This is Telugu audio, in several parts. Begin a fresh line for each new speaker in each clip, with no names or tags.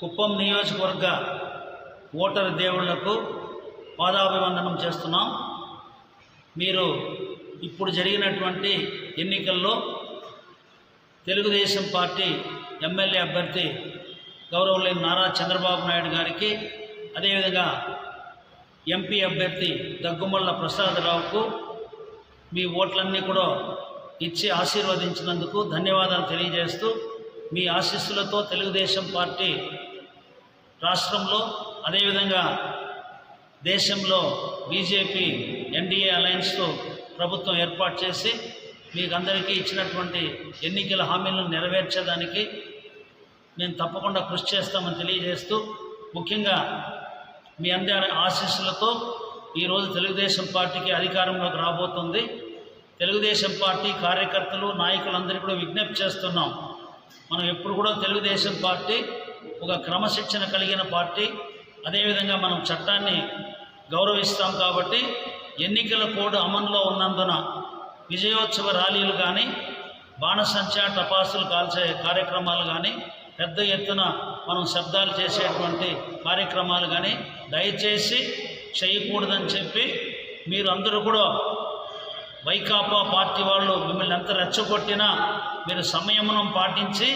కుప్పం నియోజకవర్గ ఓటరు దేవుళ్ళకు పాదాభివందనం చేస్తున్నాం. మీరు ఇప్పుడు జరిగినటువంటి ఎన్నికల్లో తెలుగుదేశం పార్టీ ఎమ్మెల్యే అభ్యర్థి గౌరవలేని నారా చంద్రబాబు నాయుడు గారికి అదేవిధంగా ఎంపీ అభ్యర్థి దగ్గుమల్ల ప్రసాదరావుకు మీ ఓట్లన్నీ కూడా ఇచ్చి ఆశీర్వదించినందుకు ధన్యవాదాలు తెలియజేస్తూ మీ ఆశీస్సులతో తెలుగుదేశం పార్టీ రాష్ట్రంలో అదేవిధంగా దేశంలో బీజేపీ ఎన్డీఏ అలయన్స్తో ప్రభుత్వం ఏర్పాటు చేసి మీకు అందరికీ ఇచ్చినటువంటి ఎన్నికల హామీలను నెరవేర్చడానికి మేము తప్పకుండా కృషి చేస్తామని తెలియజేస్తూ ముఖ్యంగా మీ అందరి ఆశీస్సులతో ఈరోజు తెలుగుదేశం పార్టీకి అధికారంలోకి రాబోతుంది. తెలుగుదేశం పార్టీ కార్యకర్తలు నాయకులందరికీ కూడా విజ్ఞప్తి చేస్తున్నాం. మనం ఎప్పుడు కూడా తెలుగుదేశం పార్టీ ఒక క్రమశిక్షణ కలిగిన పార్టీ. అదేవిధంగా మనం చట్టాన్ని గౌరవిస్తాం కాబట్టి ఎన్నికల కోడ్ అమల్లో ఉన్నందున విజయోత్సవ ర్యాలీలు కానీ బాణసంచా టపాసులు కాల్చే కార్యక్రమాలు కానీ పెద్ద ఎత్తున మనం శబ్దాలు చేసేటువంటి కార్యక్రమాలు కానీ దయచేసి చేయకూడదని చెప్పి మీరు అందరూ కూడా వైకాపా పార్టీ వాళ్ళు మిమ్మల్ని ఎంత రెచ్చగొట్టినా మీరు సంయమనం పాటించి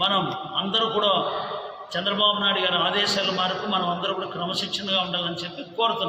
మనం అందరూ కూడా చంద్రబాబు నాయుడు గారి ఆదేశాల మేరకు మనం అందరూ కూడా క్రమశిక్షణగా ఉండాలని చెప్పి కోరుతున్నాం.